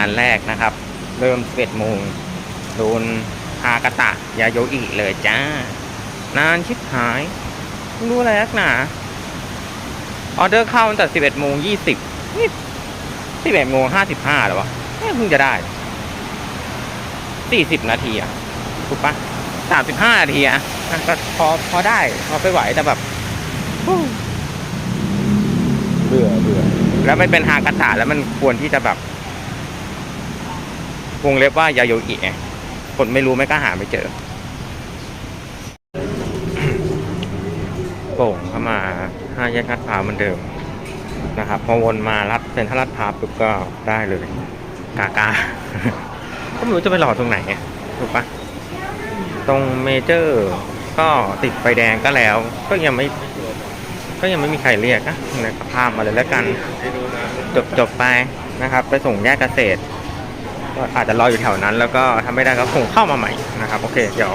านแรกนะครับ เริ่ม11โมงโดนฮากาตะยาโยอิเลยจ้า นานชิบหาย รู้อะไรนักหนาออเดอร์เข้าตั้งแต่11โมง20นี่11โมง55แล้วะไม่เพิ่งจะได้40นาทีอะถูกปะ35นาทีอะอะก็พอพอได้พอไปไหวแต่แบบเบื่อเบื่อแล้วไม่เป็นฮากาตะแล้วมันควรที่จะแบบ วงเล็บว่ายาโยอิไงคนไม่รู้ไม่กล้าหาไม่เจอโป่งเข้ามาห้าแยกลาดพร้าวเหมือนเดิมนะครับพอวนมาลัดเซ็นทรัลลาดพร้าวปุ๊บก็ได้เลย กากาก็ไม่รู้จะไปรอตรงไหนถูกปะตรงเมเจอร์ก็ติดไฟแดงก็แล้ว ก็ยังไม่ ก็ยังไม่มีใครเรียกนะนะครับภามาเลยแล้วกัน จบจบไปนะครับ ไปส่งแยกเกษตร ก็อาจจะรออยู่แถวนั้น แล้วก็ทำไม่ได้ก็คงเข้ามาใหม่นะครับโอเค เดี๋ยว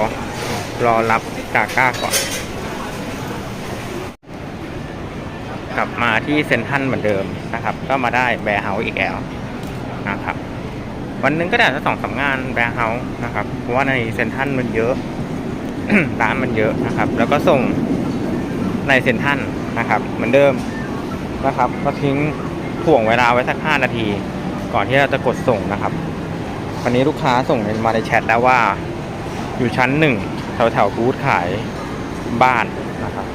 รอรับกาก้าก่อน กลับมาที่เซนทันเหมือนเดิมนะครับ ก็มาได้แบร์เฮาส์อีกแล้วนะครับ วันหนึงก็ได้สักสองสางานแบร์เฮาส์นะครับ เพราะว่าในเซนทันมันเยอะร้านมันเยอะนะครับ แล้วก็ส่งในเซนทันนะครับ เหมือนเดิมนะครับ ก็ทิ้งถ่วงเวลาไว้สักห้านาที ก่อนที่เราจะกดส่งนะครับ วันนี้ลูกค้าส่งมาในแชทแล้วว่า อยู่ชั้นหนึ่งแถวแถวบูธขายบ้านนะครับ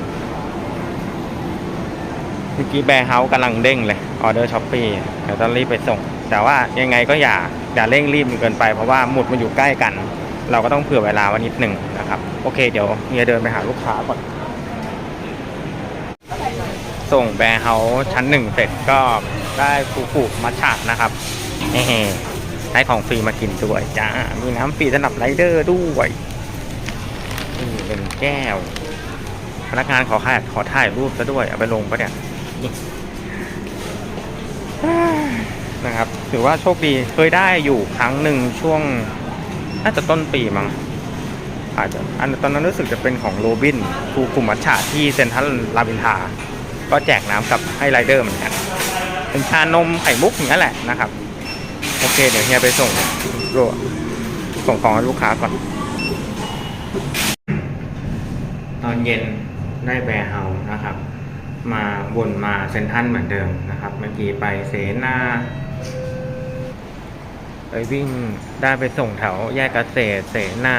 เมื่อกี้แบร์เฮาส์กำลังเด้งเลยออเดอร์ช้อปปี้เดี๋ยวต้องรีบไปส่ง แต่ว่ายังไงก็อย่าอย่าเร่งรีบเกินไปเพราะว่าหมุดมันอยู่ใกล้กัน เราก็ต้องเผื่อเวลาว้นิดหนึ่งนะครับ โอเคเดี๋ยวเฮียเดินไปหาลูกค้าก่อนส่งแบร์เฮาส์ชั้นหนึ่งเสร็จก็ได้ฟูกุมัทฉะนะครับเฮ้ ได้ของฟรีมากินด้วยจ้า มีน้ำฟรีสำหรับไรเดอร์ด้วยนี่เป็นแก้ว พนักงานขอถ่ายขอถ่ายรูปซะด้วย เอาไปลงปะเนี่ยนะครับ ถือว่าโชคดีเคยได้อยู่ครั้งหนึ่งช่วง น่าจะต้นปีมั้งอาจจะอันตอนนั้นรู้สึกจะเป็นของโรบินคูคุมัชชาที่เซ็นทรัลลาบินทาก็แจกน้ำกับให้ไรเดอร์เหมือนกัน เป็นชานมไข่มุกอย่างนั้แหละนะครับ โอเค เดี๋ยวเฮียไปส่งโรส่งของให้ลูกค้าก่อน ตอนเย็นได้แบร์เฮาส์นะครับ มาวนมาเซนทันเหมือนเดิมนะครับ เมื่อกี้ไปเสนาไปวิ่งได้ไปส่งแถวแยกเกษตรเสนา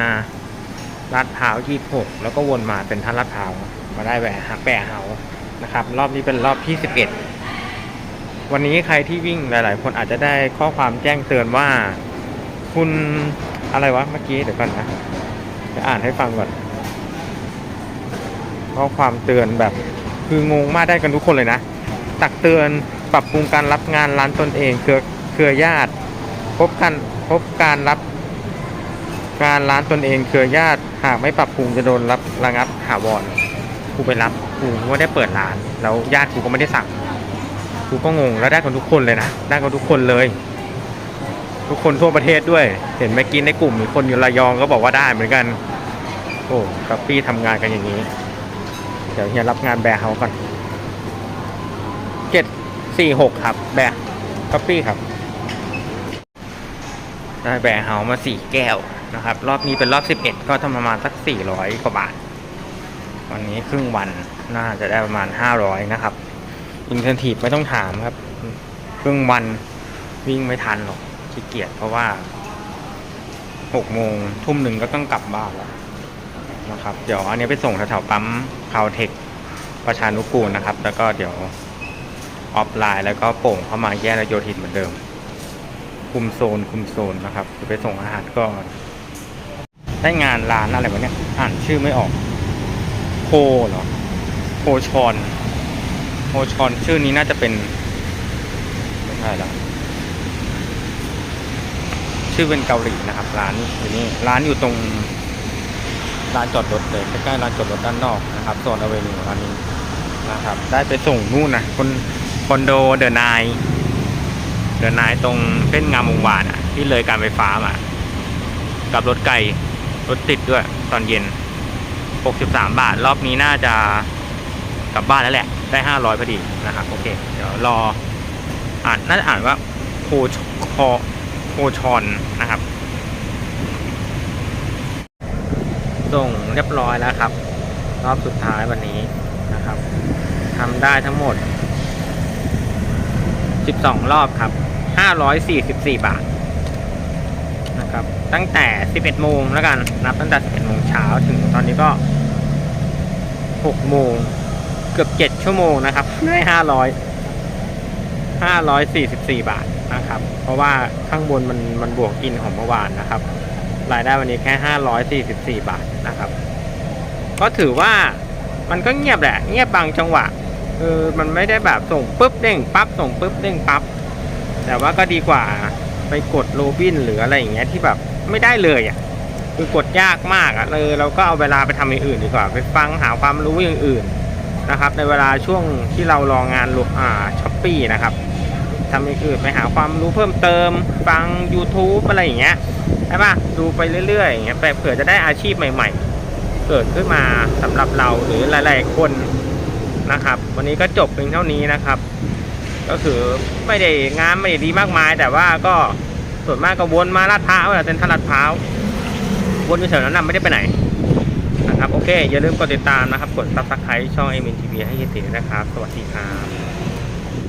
ลาดพร้าวยี่หกแล้วก็วนมาเซนทรันลาดพร้าวมาได้แบร์แบร์เฮานะครับ รอบนี้เป็นรอบที่สิบเอ็ด วันนี้ใครที่วิ่งหลาย ๆ คนอาจจะได้ข้อความแจ้งเตือนว่า คุณอะไรวะเมื่อกี้เดี๋ยวก่อนนะจะอ่านให้ฟังก่อน ข้อความเตือนแบบคืองงมากได้กันทุกคนเลยนะ ตักเตือนปรับปรุงการรับงานร้านตนเอง เครือเครือญาติ พบกันพบการรับการร้านตนเองเครือญาติหากไม่ปรับปรุงจะโดนรับระงับถาวรกูไปรับกูไม่ได้เปิดร้าน แล้วญาติกูก็ไม่ได้สั่ง กูก็งงแล้วได้กันทุกคนเลยนะได้กันทุกคนเลย ทุกคนทั่วประเทศด้วย เห็นเมื่อกี้ในกลุ่มมีคนอยู่ระยองก็บอกว่าได้เหมือนกัน โอ้กัปปี้ทำงานกันอย่างนี้ เดี๋ยวเฮียรับงานแบร์เฮาก่อนเจ็ดสี่หกครับ แบร์กัปปี้ครับได้แบร์เฮามาสี่แก้วนะครับ รอบนี้เป็นรอบสิบเอ็ดก็ทำประมาณสักสี่ร้อยกว่าบาท วันนี้ครึ่งวันน่าจะได้ประมาณห้าร้อยนะครับ อินเทอร์ทีฟไม่ต้องถามครับครึ่งวันวิ่งไม่ทันหรอกขี้เกียจเพราะว่าหกโมงทุ่มหนึ่งก็ต้องกลับบ้านแล้วนะครับ เดี๋ยวอันนี้ไปส่งแถวๆปั๊มคาวเทคประชานุกูลนะครับ แล้วก็เดี๋ยวออฟไลน์แล้วก็โป่งเข้ามาแยกระโยธินเหมือนเดิม คุมโซนคุมโซนนะครับจะไปส่งอาหารก็ได้งานร้านอะไรวะเนี่ยอ่านชื่อไม่ออก โคเหรอโคชอน โคชอนชื่อนี้น่าจะเป็นไม่ใช่แล้วชื่อเป็นเกาหลีนะครับ ร้านอยู่นี่ร้านอยู่ตรงร้านจอดรถเลยใกล้ๆร้านจอดรถด้านนอกนะครับโซนอเวนิวร้านนี้นะครับ ได้ไปส่งนู่นนะคนคอนโดเดอะนายเดอะนายตรงเส้นงามวงวานอะ ที่เลยการไฟฟ้ามากับรถไกลรถติดด้วยตอนเย็น 63 บาท รอบนี้น่าจะกลับบ้านแล้วแหละ ได้ 500พอดีนะครับโอเคเดี๋ยวรออ่านน่าจะอ่านว่าโคชคอโคชอนนะครับ ส่งเรียบร้อยแล้วครับ รอบสุดท้ายวันนี้นะครับทำได้ทั้งหมด 12 รอบครับ 544 บาทนะครับตั้งแต่ 11 โมงแล้วกัน นับตั้งแต่ 11 โมงเช้าถึงตอนนี้ก็ 6 โมง กือบ7ชั่วโมงนะครับได้500 544บาทนะครับ เพราะว่าข้างบนมันมันบวกอินของเมื่อวานนะครับรายได้วันนี้แค่544บาทนะครับ ก็ถือว่ามันก็เงียบแหละ เงียบบางจังหวะเออมันไม่ได้แบบส่งปุ๊บเด้งปั๊บส่งปุ๊บเด้งปั๊บแต่ว่าก็ดีกว่าไปกดโรบินหรืออะไรอย่างเงี้ยที่แบบไม่ได้เลยอะคือกดยากมากอะเลยเราก็เอาเวลาไปทำอย่างอื่นดีกว่า ไปฟังหาความรู้อย่างอื่น นะครับในเวลาช่วงที่เรารองงานลอ่าช้อปปี้นะครับทำอย่างอื่นไปหาความรู้เพิ่มเติมฟัง YouTube อะไรอย่างเงี้ยใช่ปะดูไปเรื่อยๆอย่างเงี้ยไปเผื่อจะได้อาชีพใหม่ ๆ เกิดขึ้นมาสำหรับเราหรือหลายๆคนนะครับ วันนี้ก็จบเพียงเท่านี้นะครับ ก็คือไม่ได้งานไม่ได้ดีมากมาย แต่ว่าก็ส่วนมากก็วนมาลาดพร้าวอเซ็นทรัลลาดพร้าววนอยู่แถวนั้นนะไม่ได้ไปไหน นะครับ โอเค อย่าลืมกดติดตามนะครับ กด subscribe ช่อง m n t v ให้เฮียตินะครับ สวัสดีครับ